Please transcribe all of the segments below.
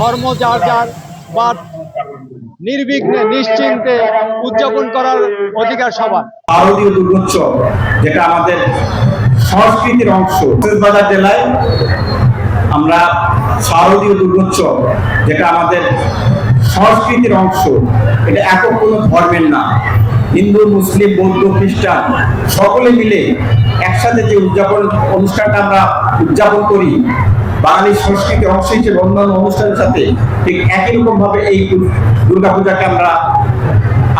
ধর্ম যার যার বা নির্বিঘ্নে, নিশ্চিন্তে উদযাপন করার অধিকার সবার। শারদীয় দুর্গোৎসব, যেটা আমাদের সংস্কৃতির অংশ বাজার জেলায় আমরা শারদীয় দুর্গোৎসব, যেটা আমাদের সংস্কৃতির অংশ, এটা একক কোনো ধর্মের না। হিন্দু, মুসলিম, বৌদ্ধ, খ্রিস্টান, সকলে মিলে একসাথে যে উদযাপন অনুষ্ঠানটা আমরা উদযাপন করি বাঙালি সংস্কৃতির অংশ হিসেবে অন্যান্য অনুষ্ঠানের সাথে ঠিক একই রকম ভাবে এই দুর্গাপূজাকে আমরা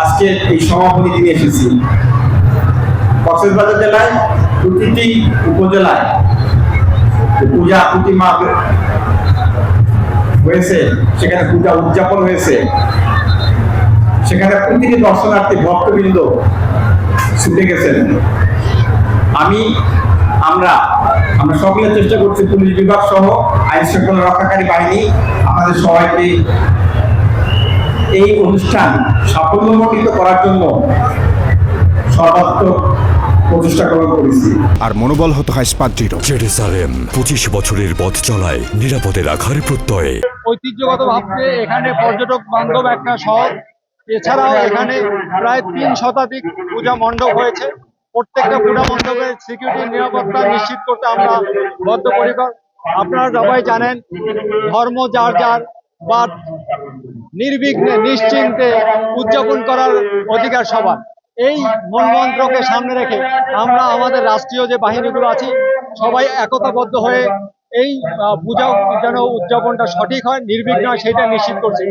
আজকে এই সমাপনী দিনে এসেছি। কক্সবাজার জেলায় প্রতিটি উপজেলায় পূজা প্রতিমা হয়েছে, সেখানে পূজা উদযাপন হয়েছে। সেখানে প্রতিটি দর্শনার্থী ভক্তবৃন্দ ছুটে গেছেন। আমি আমরা আমরা সকলে চেষ্টা করছি পুলিশ বিভাগ সহ আইন শৃঙ্খলা রক্ষাকারী বাহিনী আপনাদের সবাইকে এই অনুষ্ঠান সাফল্যমণ্ডিত করার জন্য সর্বাত্মক প্রচেষ্টা গ্রহণ করেছি। আর মনোবল হতে হয় জেরুসালেম পঁচিশ বছরের পথ চলায় নিরাপদে রাখার প্রত্যয়ে। ঐতিহ্যগত ভাবতে এখানে পর্যটক বান্ধব একটা শহর। এছাড়াও এখানে প্রায় তিন শতাধিক পূজা মণ্ডপ হয়েছে। প্রত্যেকটা পূজা মণ্ডপের সিকিউরিটি নিরাপত্তা নিশ্চিত করতে আমরা বদ্ধপরিকর। আপনারা সবাই জানেন, ধর্ম যার যার বা নির্বিঘ্নে, নিশ্চিন্তে উদযাপন করার অধিকার সবার। এই মূলমন্ত্রকে সামনে রেখে আমরা আমাদের রাষ্ট্রীয় যে বাহিনীগুলো আছি, সবাই একতাবদ্ধ হয়ে এই পূজা যেন উদযাপনটা সঠিক হয়, নির্বিঘ্ন হয়, সেটা নিশ্চিত করছি।